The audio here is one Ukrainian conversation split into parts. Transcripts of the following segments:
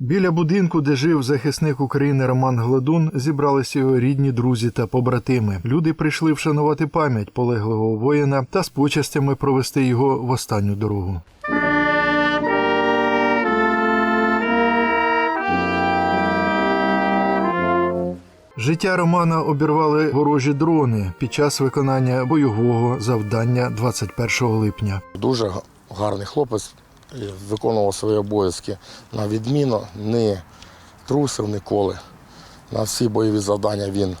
Біля будинку, де жив захисник України Роман Гладун, зібралися його рідні друзі та побратими. Люди прийшли вшанувати пам'ять полеглого воїна та з почастями провести його в останню дорогу. Життя Романа обірвали ворожі дрони під час виконання бойового завдання 21 липня. Дуже гарний хлопець виконував свої обов'язки на відміну, не трусив ніколи. На всі бойові завдання він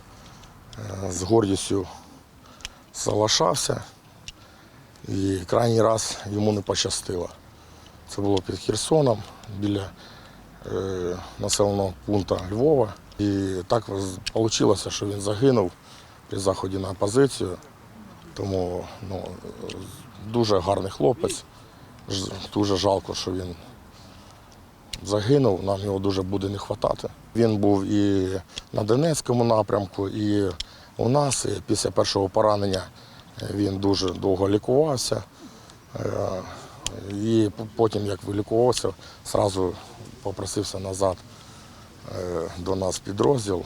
е, з гордістю залишався. І крайній раз йому не пощастило. Це було під Херсоном біля е, населеного пункту Львова. І так вийшло, що він загинув при заході на позицію. Тому ну, дуже гарний хлопець. Дуже жалко, що він загинув. Нам його дуже буде не вистачати. Він був і на Донецькому напрямку, і у нас. І після першого поранення він дуже довго лікувався. Е, І потім, як вилікувався, одразу попросився назад е, до нас підрозділ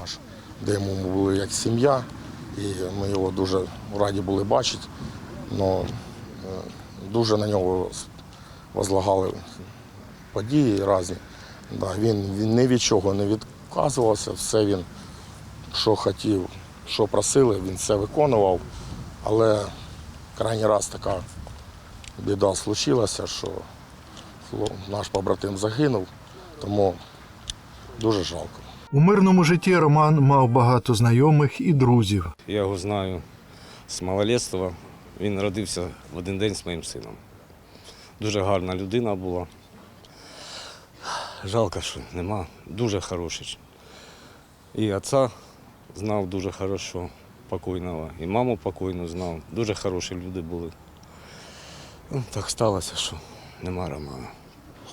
наш, де йому були як сім'я, і ми його дуже раді були бачити. Но, е, дуже на нього возлагали події різні. Да, він, він ні від чого не відказувався, все він, що хотів, що просили, він все виконував. Але крайній раз така біда случилася, що наш побратим загинув, тому дуже жалко. У мирному житті Роман мав багато знайомих і друзів. Я його знаю з малолетства. Він родився в один день з моїм сином. Дуже гарна людина була. Жалко, що нема. Дуже хороший. І отця знав дуже хорошо, покойного, і маму покойну знав. Дуже хороші люди були. Ну, так сталося, що нема Романа.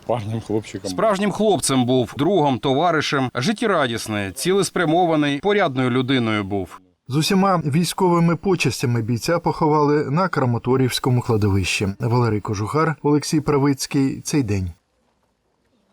парнем, хлопчиком. Справжнім хлопцем був, другом, товаришем, життєрадісний, цілеспрямований, порядною людиною був. З усіма військовими почастями бійця поховали на Краматорівському кладовищі. Валерій Кожухар, Олексій Правицький. Цей день.